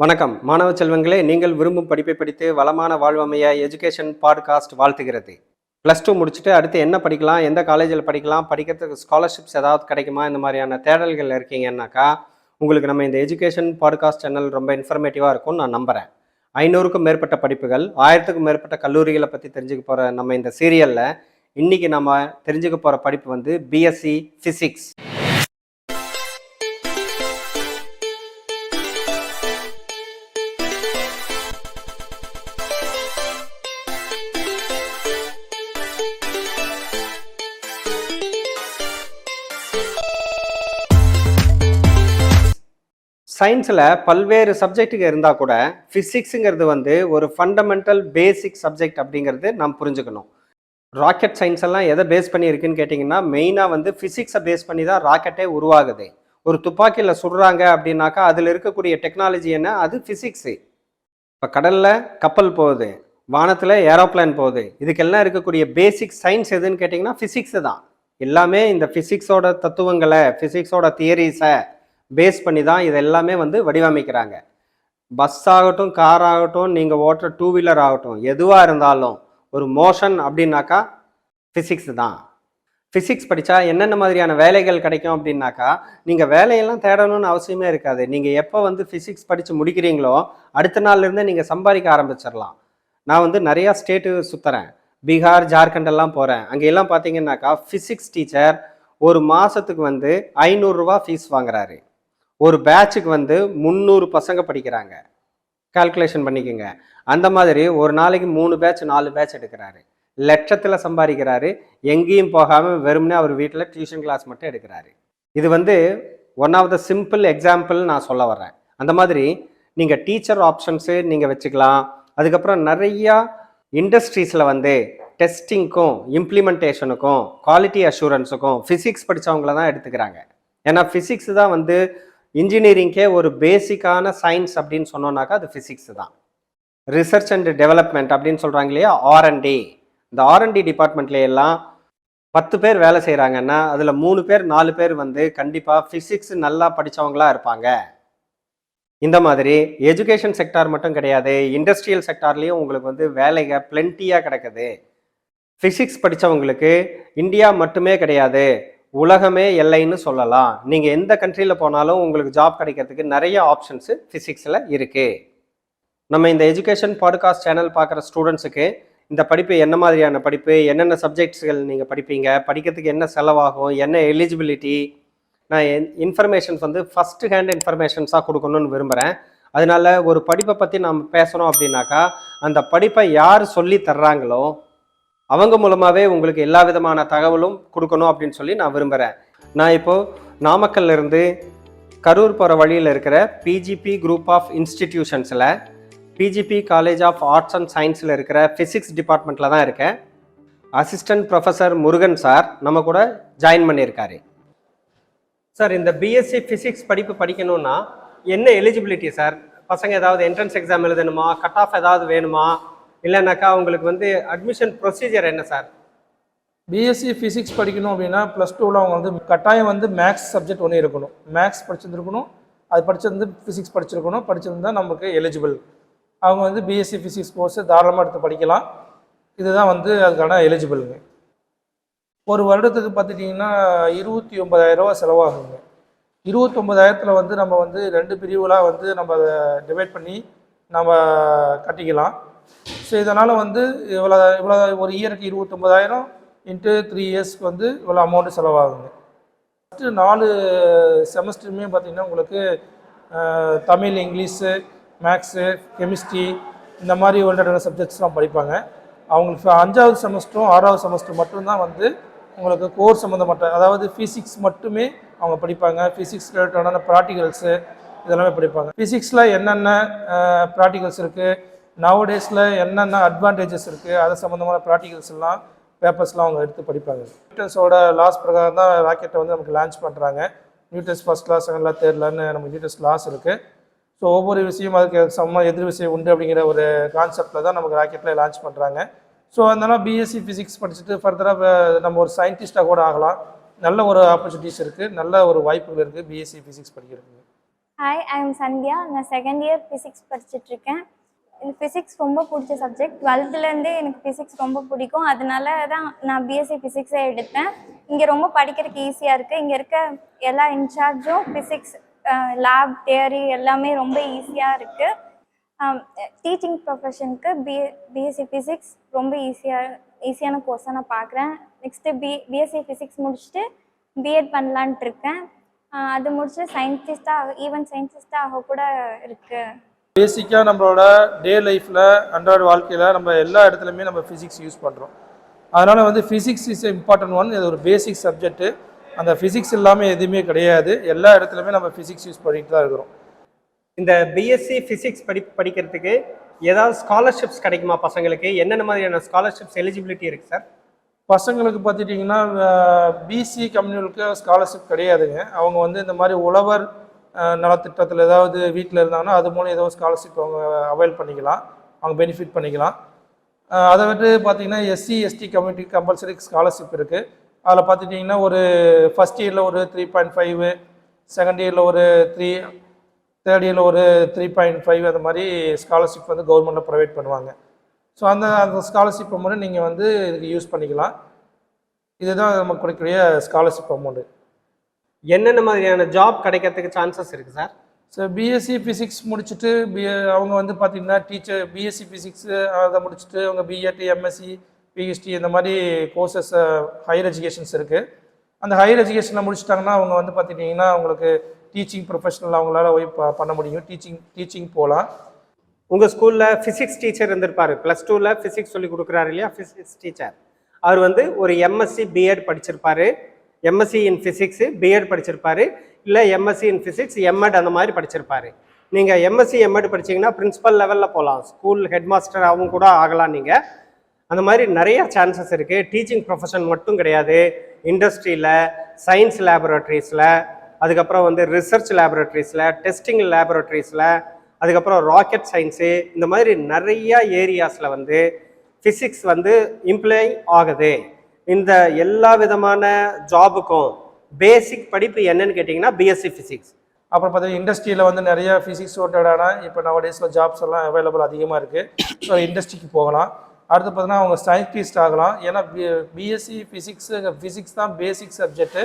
வணக்கம். மாணவ செல்வங்களே நீங்கள் விரும்பும் படிப்பை படித்து வளமான வாழ்வமைய எஜுகேஷன் பாட்காஸ்ட் வாழ்த்துகிறது. ப்ளஸ் டூ முடிச்சுட்டு அடுத்து என்ன படிக்கலாம் எந்த காலேஜில் படிக்கலாம் படிக்கிறதுக்கு ஸ்காலர்ஷிப்ஸ் ஏதாவது கிடைக்குமா இந்த மாதிரியான தேடல்கள் இருக்கீங்கன்னாக்கா உங்களுக்கு நம்ம இந்த எஜுகேஷன் பாட்காஸ்ட் சேனல் ரொம்ப இன்ஃபர்மேட்டிவாக இருக்கும்னு நான் நம்புகிறேன் ஐநூறுக்கும் மேற்பட்ட படிப்புகள் ஆயிரத்துக்கும் மேற்பட்ட கல்லூரிகளை பற்றி தெரிஞ்சுக்க போகிற நம்ம இந்த சீரியலில் இன்றைக்கி நம்ம தெரிஞ்சுக்க போகிற படிப்பு வந்து பிஎஸ்சி ஃபிசிக்ஸ் சயின்ஸில் பல்வேறு சப்ஜெக்ட்டுக்கு இருந்தால் கூட ஃபிசிக்ஸுங்கிறது வந்து ஒரு ஃபண்டமெண்டல் பேசிக் சப்ஜெக்ட் அப்படிங்கிறது நாம் புரிஞ்சுக்கணும். ராக்கெட் சயின்ஸ் எல்லாம் எதை பேஸ் பண்ணி இருக்குன்னு கேட்டிங்கன்னா மெயினாக வந்து ஃபிசிக்ஸை பேஸ் பண்ணி தான் ராக்கெட்டே உருவாகுது. ஒரு துப்பாக்கியில் சுடுறாங்க அப்படின்னாக்கா அதில் இருக்கக்கூடிய டெக்னாலஜி என்ன? அது ஃபிசிக்ஸு இப்போ கடலில் கப்பல் போகுது வானத்தில் ஏரோப்ளேன் போகுது இதுக்கெல்லாம் இருக்கக்கூடிய பேசிக் சயின்ஸ் எதுன்னு கேட்டிங்கன்னா ஃபிசிக்ஸு தான் எல்லாமே இந்த ஃபிசிக்ஸோட தத்துவங்களை ஃபிசிக்ஸோட தியரிஸை பேஸ் பண்ணி தான் இது எல்லாமே வந்து வடிவமைக்கிறாங்க. பஸ் ஆகட்டும் கார் ஆகட்டும் நீங்கள் ஓட்டுற டூ வீலர் ஆகட்டும் எதுவாக இருந்தாலும் ஒரு மோஷன் அப்படின்னாக்கா ஃபிசிக்ஸ் தான். ஃபிசிக்ஸ் படித்தா என்னென்ன மாதிரியான வேலைகள் கிடைக்கும் அப்படின்னாக்கா நீங்கள் வேலையெல்லாம் தேடணும்னு அவசியமே இருக்காது. நீங்கள் எப்போ வந்து ஃபிசிக்ஸ் படித்து முடிக்கிறீங்களோ அடுத்த நாள்லேருந்தே நீங்கள் சம்பாதிக்க ஆரம்பிச்சிடலாம். நான் வந்து நிறையா ஸ்டேட்டு சுற்றுறேன் பீகார் ஜார்க்கண்ட் எல்லாம் போகிறேன் அங்கெல்லாம் பார்த்தீங்கன்னாக்கா ஃபிசிக்ஸ் டீச்சர் ஒரு மாதத்துக்கு வந்து ஐநூறுரூவா ஃபீஸ் வாங்குறாரு. ஒரு பேட்சுக்கு வந்து முந்நூறு பசங்க படிக்கிறாங்க. கால்குலேஷன் பண்ணிக்கோங்க. அந்த மாதிரி ஒரு நாளைக்கு மூணு பேட்ச் நாலு பேட்ச் எடுக்கிறாரு. லட்சத்தில் சம்பாதிக்கிறாரு. எங்கேயும் போகாமல் வெறுமனே அவர் வீட்டில் டியூஷன் கிளாஸ் மட்டும் எடுக்கிறாரு. இது வந்து one of the simple example நான் சொல்ல வர்றேன். அந்த மாதிரி நீங்கள் டீச்சர் ஆப்ஷன்ஸு நீங்கள் வச்சுக்கலாம். அதுக்கப்புறம் நிறையா இண்டஸ்ட்ரீஸில் வந்து டெஸ்டிங்க்கும் இம்ப்ளிமெண்டேஷனுக்கும் குவாலிட்டி அஷூரன்ஸுக்கும் ஃபிசிக்ஸ் படித்தவங்கள தான் எடுத்துக்கிறாங்க. ஏன்னா ஃபிசிக்ஸ் தான் வந்து இன்ஜினியரிங்கே ஒரு பேசிக்கான சயின்ஸ் அப்படின்னு சொன்னோன்னாக்கா அது ஃபிசிக்ஸ் தான். ரிசர்ச் அண்ட் டெவலப்மெண்ட் அப்படின்னு சொல்கிறாங்க இல்லையா? ஆர்என்டி இந்த ஆர்என்டி டிபார்ட்மெண்ட்ல எல்லாம் பத்து பேர் வேலை செய்கிறாங்கன்னா அதில் மூணு பேர் நாலு பேர் வந்து கண்டிப்பாக ஃபிசிக்ஸ் நல்லா படித்தவங்களா இருப்பாங்க. இந்த மாதிரி எஜுகேஷன் செக்டார் மட்டும் கிடையாது இண்டஸ்ட்ரியல் செக்டார்லேயும் உங்களுக்கு வந்து வேலைங்க பிளென்ட்டியாக கிடைக்குது. ஃபிசிக்ஸ் படித்தவங்களுக்கு இந்தியா மட்டுமே கிடையாது. உலகமே எல்லைன்னு சொல்லலாம். நீங்கள் எந்த கண்ட்ரியில் போனாலும் உங்களுக்கு ஜாப் கிடைக்கிறதுக்கு நிறைய ஆப்ஷன்ஸு ஃபிசிக்ஸில் இருக்குது நம்ம இந்த எஜுகேஷன் பாட்காஸ்ட் சேனல் பார்க்குற ஸ்டூடெண்ட்ஸுக்கு இந்த படிப்பு என்ன மாதிரியான படிப்பு என்னென்ன சப்ஜெக்ட்ஸ்கள் நீங்கள் படிப்பீங்க படிக்கிறதுக்கு என்ன செலவாகும் என்ன எலிஜிபிலிட்டி நான் இன்ஃபர்மேஷன்ஸ் வந்து ஃபஸ்ட்டு ஹேண்ட் இன்ஃபர்மேஷன்ஸாக கொடுக்கணும்னு விரும்புகிறேன் அதனால ஒரு படிப்பை பற்றி நம்ம பேசணும் அப்படின்னாக்கா அந்த படிப்பை யார் சொல்லி தர்றாங்களோ அவங்க மூலமாகவே உங்களுக்கு எல்லா விதமான தகவலும் கொடுக்கணும் அப்படின்னு சொல்லி நான் விரும்புகிறேன் நான் இப்போது நாமக்கல்ல இருந்து கரூர் போகிற வழியில் இருக்கிற PGP group of இன்ஸ்டிடியூஷன்ஸில் PGP college of arts and சயின்ஸில் இருக்கிற ஃபிசிக்ஸ் டிபார்ட்மெண்ட்டில் தான் இருக்கேன். அசிஸ்டன்ட் ப்ரொஃபஸர் முருகன் சார் நம்ம கூட ஜாயின் பண்ணியிருக்காரு. சார் இந்த பிஎஸ்சி ஃபிசிக்ஸ் படிப்பு படிக்கணும்னா என்ன எலிஜிபிலிட்டி சார்? பசங்க ஏதாவது என்ட்ரன்ஸ் எக்ஸாம் எழுதணுமா? கட் ஆஃப் ஏதாவது வேணுமா? இல்லைனாக்கா உங்களுக்கு வந்து அட்மிஷன் ப்ரொசீஜர் என்ன சார்? பிஎஸ்சி ஃபிசிக்ஸ் படிக்கணும் அப்படின்னா ப்ளஸ் டூவில் அவங்க வந்து கட்டாயம் வந்து மேக்ஸ் சப்ஜெக்ட் ஒன்று இருக்கணும். மேக்ஸ் படிச்சிருந்துருக்கணும். அது படிச்சிருந்து ஃபிசிக்ஸ் படிச்சிருக்கணும். படிச்சிருந்தால் நமக்கு எலிஜிபிள் அவங்க வந்து பிஎஸ்சி ஃபிசிக்ஸ் கோர்ஸை தாராளமாக எடுத்து படிக்கலாம். இதுதான் வந்து அதுக்கான எலிஜிபிளுங்க ஒரு வருடத்துக்கு பார்த்துட்டிங்கன்னா இருபத்தி ஒன்பதாயிரரூவா செலவாகுங்க. இருபத்தொம்பதாயிரத்தில் வந்து நம்ம வந்து ரெண்டு பிரிவுகளாக வந்து நம்ம அதை டிவைட் பண்ணி நம்ம கட்டிக்கலாம். ஸோ இதனால் வந்து இவ்வளோ இவ்வளோ ஒரு இயருக்கு இருபத்தொம்பதாயிரம் இன்ட்டு த்ரீ இயர்ஸ்க்கு வந்து இவ்வளோ அமௌண்ட்டு செலவாகுங்க. ஃபஸ்ட்டு நாலு செமஸ்டருமே பார்த்திங்கன்னா உங்களுக்கு தமிழ் இங்கிலீஷு மேக்ஸு கெமிஸ்ட்ரி இந்த மாதிரி ஒன்றரை சப்ஜெக்ட்ஸ்லாம் படிப்பாங்க. அவங்களுக்கு அஞ்சாவது செமஸ்டரும் ஆறாவது செமஸ்டர் மட்டும்தான் வந்து உங்களுக்கு கோர்ஸ் சம்மந்தப்பட்ட அதாவது ஃபிசிக்ஸ் மட்டுமே அவங்க படிப்பாங்க. ஃபிசிக்ஸ் ரிலேட்டடான ப்ராக்டிகல்ஸு இதெல்லாமே படிப்பாங்க. ஃபிசிக்ஸில் என்னென்ன ப்ராக்டிகல்ஸ் இருக்குது நவடேஸில் என்னென்ன அட்வான்டேஜஸ் இருக்குது அது சம்மந்தமான ப்ராக்டிகல்ஸ் எல்லாம் பேப்பர்ஸ்லாம் அவங்க எடுத்து படிப்பாங்க. நியூட்டன்ஸோட லாஸ் பிரகாரம் தான் ராக்கெட்டை வந்து நமக்கு லான்ச் பண்ணுறாங்க Newton's first class second class third நமக்கு நியூட்டன்ஸ் லாஸ் இருக்குது ஸோ ஒவ்வொரு விஷயம் அதுக்கு சம எதிர் விஷயம் உண்டு அப்படிங்கிற ஒரு கான்செப்டில் தான் நமக்கு ராக்கெட்டில் லான்ச் பண்ணுறாங்க ஸோ அதனால பிஎஸ்சி ஃபிசிக்ஸ் படிச்சுட்டு ஃபர்தராக நம்ம ஒரு சயின்டிஸ்ட்டாக கூட ஆகலாம். நல்ல ஒரு ஆப்பர்ச்சுனிட்டிஸ் இருக்குது நல்ல ஒரு வாய்ப்புகள் இருக்குது பிஎஸ்சி ஃபிசிக்ஸ் படிக்கிறதுக்கு. ஹாய் ஐ எம் சந்தியா நான் செகண்ட் இயர் ஃபிசிக்ஸ் படிச்சுட்ருக்கேன் எனக்கு ஃபிசிக்ஸ் ரொம்ப பிடிச்ச சப்ஜெக்ட் டுவெல்த்துலேருந்தே எனக்கு ஃபிசிக்ஸ் ரொம்ப பிடிக்கும். அதனால தான் நான் பிஎஸ்சி ஃபிசிக்ஸே எடுத்தேன். இங்கே ரொம்ப படிக்கிறதுக்கு ஈஸியாக இருக்குது இங்கே இருக்க எல்லா இன்சார்ஜும் ஃபிசிக்ஸ் லேப் தியரி எல்லாமே ரொம்ப ஈஸியாக இருக்குது டீச்சிங் ப்ரொஃபஷனுக்கு பிஎ பிஎஸ்சி ஃபிசிக்ஸ் ரொம்ப ஈஸியாக ஈஸியான கோர்ஸாக நான் பார்க்குறேன் நெக்ஸ்ட்டு பி பிஎஸ்சி ஃபிசிக்ஸ் முடிச்சுட்டு பிஎட் பண்ணலான்ட்டு இருக்கேன். அது முடிச்சு சயின்டிஸ்டாக ஈவன் சயின்டிஸ்டாக ஆக கூட இருக்குது பேசிக்காக நம்மளோட டே லைஃப்பில் அன்றாட வாழ்க்கையில் நம்ம எல்லா இடத்துலையுமே நம்ம ஃபிசிக்ஸ் யூஸ் பண்ணுறோம் அதனால் வந்து ஃபிசிக்ஸ் இஸ் இம்பார்ட்டன்ட் ஒன் இது ஒரு பேசிக் சப்ஜெக்ட்டு அந்த ஃபிசிக்ஸ் இல்லாமல் எதுவுமே கிடையாது. எல்லா இடத்துலையுமே நம்ம ஃபிசிக்ஸ் யூஸ் பண்ணிட்டு தான் இருக்கிறோம். இந்த பிஎஸ்சி ஃபிசிக்ஸ் படி படிக்கிறதுக்கு ஏதாவது ஸ்காலர்ஷிப்ஸ் கிடைக்குமா பசங்களுக்கு? என்னென்ன மாதிரியான ஸ்காலர்ஷிப்ஸ் எலிஜிபிலிட்டி இருக்குது சார் பசங்களுக்கு பார்த்துட்டிங்கன்னா பிசி கம்யூனிகளுக்கு ஸ்காலர்ஷிப் கிடையாதுங்க. அவங்க வந்து இந்த மாதிரி உழவர் நலத்திட்டத்தில் ஏதாவது வீட்டில் இருந்தாங்கன்னா அது மூலம் ஏதோ ஸ்காலர்ஷிப் அவங்க அவைல் பண்ணிக்கலாம். அவங்க பெனிஃபிட் பண்ணிக்கலாம். அதை விட்டு பார்த்தீங்கன்னா SC ST community compulsory scholarship இருக்குது அதில் பார்த்துட்டிங்கன்னா ஒரு ஃபஸ்ட் இயரில் ஒரு த்ரீ பாயிண்ட் ஃபைவ் செகண்ட் இயரில் ஒரு த்ரீ தேர்ட் இயரில் ஒரு த்ரீ பாயிண்ட் ஃபைவ் அந்த மாதிரி ஸ்காலர்ஷிப் வந்து கவர்மெண்ட்டில் ப்ரொவைட் பண்ணுவாங்க. ஸோ அந்த அந்த ஸ்காலர்ஷிப் அமௌண்ட்டு நீங்கள் வந்து இதுக்கு யூஸ் பண்ணிக்கலாம். இதுதான் நமக்கு கிடைக்கக்கூடிய ஸ்காலர்ஷிப் அமௌண்ட்டு என்னென்ன மாதிரியான ஜாப் கிடைக்கிறதுக்கு சான்சஸ் இருக்குது சார் ஸோ பிஎஸ்சி ஃபிசிக்ஸ் முடிச்சுட்டு பி அவங்க வந்து பார்த்தீங்கன்னா டீச்சர் பிஎஸ்சி ஃபிசிக்ஸ் அதை முடிச்சுட்டு அவங்க பிஎட் எம்எஸ்சி பிஹெச்டி இந்த மாதிரி கோர்சஸ் ஹையர் எஜுகேஷன்ஸ் இருக்குது அந்த ஹையர் எஜுகேஷனில் முடிச்சிட்டாங்கன்னா அவங்க வந்து பார்த்துட்டிங்கன்னா அவங்களுக்கு டீச்சிங் ப்ரொஃபஷனல் அவங்களால போய் பண்ண முடியும். டீச்சிங் டீச்சிங் போகலாம் உங்கள் ஸ்கூலில் ஃபிசிக்ஸ் டீச்சர் இருந்திருப்பாரு. ப்ளஸ் டூவில் ஃபிசிக்ஸ் சொல்லி கொடுக்குறாரு இல்லையா? ஃபிசிக்ஸ் டீச்சர் அவர் வந்து ஒரு எம்எஸ்சி பிஎட் படிச்சிருப்பாரு. எம்எஸ்சி இன் ஃபிசிக்ஸு பிஎட் படிச்சிருப்பாரு. இல்லை எம்எஸ்சி இன் ஃபிசிக்ஸ் எம்எட் அந்த மாதிரி படிச்சிருப்பாரு. நீங்கள் எம்எஸ்சி எம்எட் படிச்சீங்கன்னா பிரின்சிபல் லெவலில் போகலாம் ஸ்கூல் ஹெட் மாஸ்டராகவும் கூட ஆகலாம் நீங்கள் அந்த மாதிரி நிறைய சான்சஸ் இருக்குது டீச்சிங் ப்ரொஃபஷன் மட்டும் கிடையாது. இண்டஸ்ட்ரியில் சயின்ஸ் லேபரட்டரிஸில் அதுக்கப்புறம் வந்து ரிசர்ச் லேபரட்டரிஸில் டெஸ்டிங் லேபரட்டரிஸில் அதுக்கப்புறம் ராக்கெட் சயின்ஸு இந்த மாதிரி நிறைய ஏரியாஸில் வந்து ஃபிசிக்ஸ் வந்து இம்ப்ளை ஆகுது. இந்த எல்லா விதமான ஜாபுக்கும் பேசிக் படிப்பு என்னன்னு கேட்டிங்கன்னா பிஎஸ்சி ஃபிசிக்ஸ் அப்புறம் பார்த்தீங்கன்னா இண்டஸ்ட்ரியில் வந்து நிறைய ஃபிசிக்ஸ் ஓட்டடான இப்போ நவ டேஸில் ஜாப்ஸ் எல்லாம் அவைலபிள் அதிகமாக இருக்குது ஸோ இண்டஸ்ட்ரிக்கு போகலாம். அடுத்து பார்த்தீங்கன்னா அவங்க சயின்டிஸ்ட் ஆகலாம். ஏன்னா பி பிஎஸ்சி ஃபிசிக்ஸு ஃபிசிக்ஸ் தான் பேசிக் சப்ஜெக்ட்டு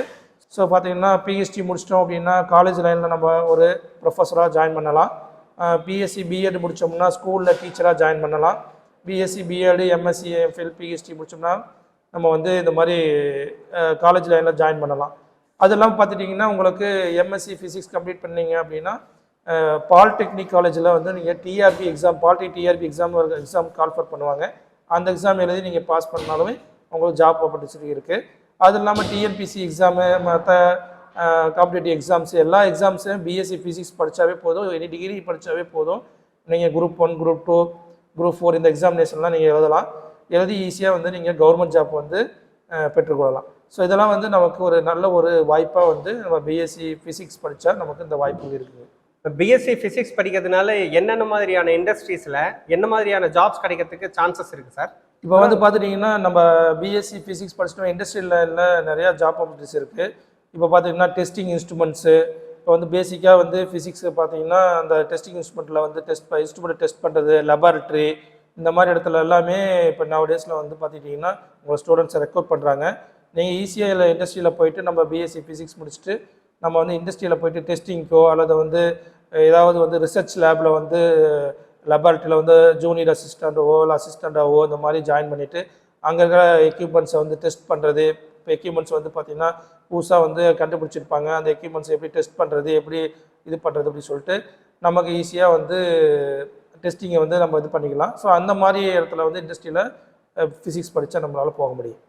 ஸோ பார்த்தீங்கன்னா பிஹெச்டி முடிச்சிட்டோம் அப்படின்னா காலேஜ் லைனில் நம்ம ஒரு ப்ரொஃபஸராக ஜாயின் பண்ணலாம். பிஎஸ்சி பிஎட் முடித்தோம்னா ஸ்கூலில் டீச்சராக ஜாயின் பண்ணலாம். BSc BEd MSc MPhil PhD முடிச்சோம்னா நம்ம வந்து இந்த மாதிரி காலேஜ் லைனில் ஜாயின் பண்ணலாம். அது இல்லாமல் பார்த்துட்டிங்கன்னா உங்களுக்கு எம்எஸ்சி ஃபிசிக்ஸ் கம்ப்ளீட் பண்ணீங்க அப்படின்னா பாலிடெக்னிக் காலேஜில் வந்து நீங்கள் TRB exam polytech TRB exam ஒரு எக்ஸாம் கால்ஃபர் பண்ணுவாங்க. அந்த எக்ஸாம் எழுதி நீங்கள் பாஸ் பண்ணாலுமே உங்களுக்கு ஜாப் ஆப்பர்ச்சுனிட்டி இருக்குது அது இல்லாமல் டிஎன்பிசி எக்ஸாமு மற்ற காம்படிட்டிவ் எக்ஸாம்ஸ் எல்லா எக்ஸாம்ஸும் பிஎஸ்சி ஃபிசிக்ஸ் படித்தாவே போதும். எனி டிகிரி படித்தாவே போதும். நீங்கள் group one group two group four இந்த எக்ஸாமினேஷன்லாம் நீங்கள் எழுதலாம். எழுதி ஈஸியாக வந்து நீங்கள் கவர்மெண்ட் ஜாப் வந்து பெற்றுக்கொள்ளலாம். ஸோ இதெல்லாம் வந்து நமக்கு ஒரு நல்ல ஒரு வாய்ப்பாக வந்து நம்ம பிஎஸ்சி ஃபிசிக்ஸ் படித்தா நமக்கு இந்த வாய்ப்பு இருக்குது. பிஎஸ்சி ஃபிசிக்ஸ் படிக்கிறதுனால என்னென்ன மாதிரியான இண்டஸ்ட்ரீஸில் என்ன மாதிரியான ஜாப்ஸ் கிடைக்கிறதுக்கு சான்சஸ் இருக்குது சார் இப்போ வந்து பார்த்துட்டிங்கன்னா நம்ம பிஎஸ்சி ஃபிசிக்ஸ் படிச்சிட்டோம் இண்டஸ்ட்ரியல் லைனில் நிறையா ஜாப் ஆப்பர்ச்சுனிட்டிஸ் இருக்குது இப்போ பார்த்தீங்கன்னா டெஸ்டிங் இன்ஸ்ட்ருமெண்ட்ஸு இப்போ வந்து பேசிக்காக வந்து ஃபிசிக்ஸ் பார்த்தீங்கன்னா அந்த டெஸ்டிங் இன்ஸ்ட்ருமெண்ட்டில் வந்து டெஸ்ட் இன்ஸ்ட்ருமெண்ட் டெஸ்ட் பண்ணுறது லெபார்ட்ரி இந்த மாதிரி இடத்துல எல்லாமே இப்போ நவ டேஸில் வந்து பார்த்துக்கிட்டிங்கன்னா உங்கள் ஸ்டூடெண்ட்ஸை ரெக்ரூட் பண்ணுறாங்க நீங்கள் ஈஸியாக இல்லை இண்டஸ்ட்ரியில் போயிட்டு நம்ம பிஎஸ்சி ஃபிசிக்ஸ் முடிச்சுட்டு நம்ம வந்து இண்டஸ்ட்ரியில் போயிட்டு டெஸ்டிங்க்கோ அல்லது வந்து ஏதாவது வந்து ரிசர்ச் லேபில் வந்து லெபார்ட்டரியில் வந்து ஜூனியர் அசிஸ்டண்ட்டோ இல்லை அசிஸ்டண்ட்டாவோ இந்த மாதிரி ஜாயின் பண்ணிவிட்டு அங்கே இருக்கிற எக்யூப்மெண்ட்ஸை வந்து டெஸ்ட் பண்ணுறது இப்போ எக்யூப்மெண்ட்ஸ் வந்து பார்த்திங்கன்னா புதுசாக வந்து கண்டுபிடிச்சிருப்பாங்க. அந்த எக்யூப்மெண்ட்ஸ் எப்படி டெஸ்ட் பண்ணுறது எப்படி இது பண்ணுறது அப்படின்னு சொல்லிட்டு நமக்கு ஈஸியாக வந்து டெஸ்டிங்கை வந்து நம்ம இது பண்ணிக்கலாம். ஸோ அந்த மாதிரி இடத்துல வந்து இண்டஸ்ட்ரியில் ஃபிசிக்ஸ் படித்தா நம்மளால் போக முடியும்.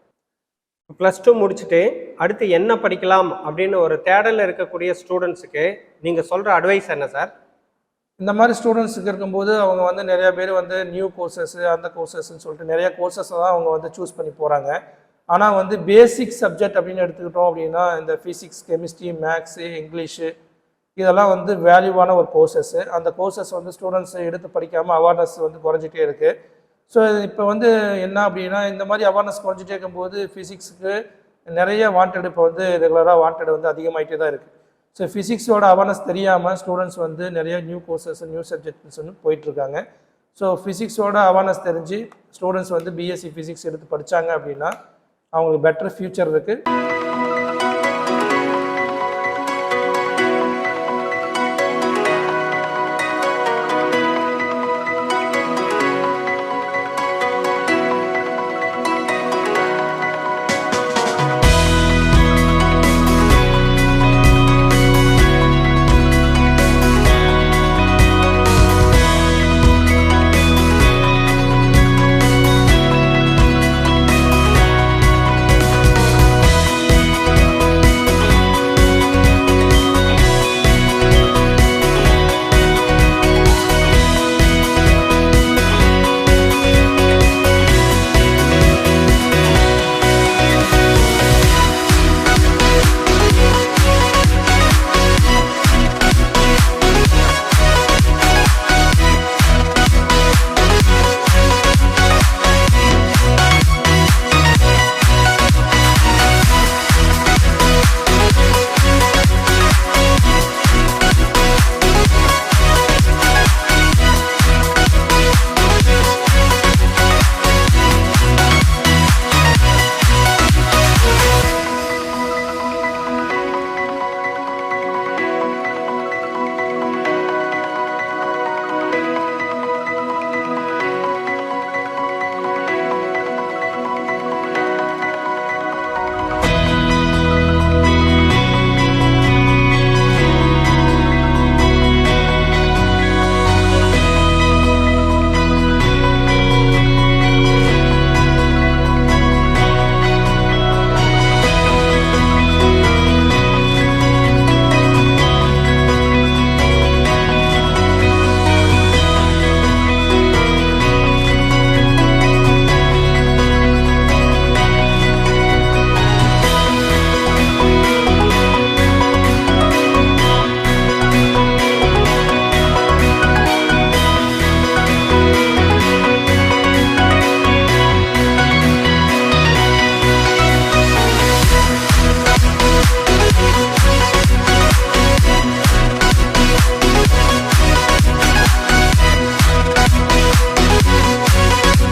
ப்ளஸ் டூ முடிச்சுட்டு அடுத்து என்ன படிக்கலாம் அப்படின்னு ஒரு தேடலில் இருக்கக்கூடிய ஸ்டூடெண்ட்ஸுக்கு நீங்கள் சொல்கிற அட்வைஸ் என்ன சார் இந்த மாதிரி ஸ்டூடெண்ட்ஸுக்கு இருக்கும்போது அவங்க வந்து நிறைய பேர் வந்து நியூ கோர்சஸ் அந்த கோர்சஸ்ன்னு சொல்லிட்டு நிறைய கோர்சஸ் தான் அவங்க வந்து சூஸ் பண்ணி போகிறாங்க ஆனால் வந்து பேசிக் சப்ஜெக்ட் அப்படின்னு எடுத்துக்கிட்டோம் அப்படின்னா இந்த ஃபிசிக்ஸ் கெமிஸ்ட்ரி மேக்ஸு இங்கிலீஷு இதெல்லாம் வந்து வேல்யூவான ஒரு கோர்ஸஸ்ஸு அந்த கோர்சஸ் வந்து ஸ்டூடெண்ட்ஸ் எடுத்து படிக்காமல் அவேர்னஸ் வந்து குறைஞ்சிட்டே இருக்குது ஸோ இப்போ வந்து என்ன அப்படின்னா இந்த மாதிரி அவேர்னஸ் குறைஞ்சிட்டே இருக்கும்போது ஃபிசிக்ஸுக்கு நிறைய வாண்டட் இப்போ வந்து ரெகுலராக வாண்டட் வந்து அதிகமாகிட்டே தான் இருக்குது ஸோ ஃபிசிக்ஸோட அவேர்னஸ் தெரியாமல் ஸ்டூடெண்ட்ஸ் வந்து நிறைய நியூ கோர்சஸ் நியூ சப்ஜெக்ட்ஸ் வந்து போயிட்டுருக்காங்க ஸோ ஃபிசிக்ஸோட அவேர்னஸ் தெரிஞ்சு ஸ்டூடெண்ட்ஸ் வந்து பிஎஸ்சி ஃபிசிக்ஸ் எடுத்து படித்தாங்க அப்படின்னா அவங்களுக்கு பெட்டர் ஃப்யூச்சர் இருக்குது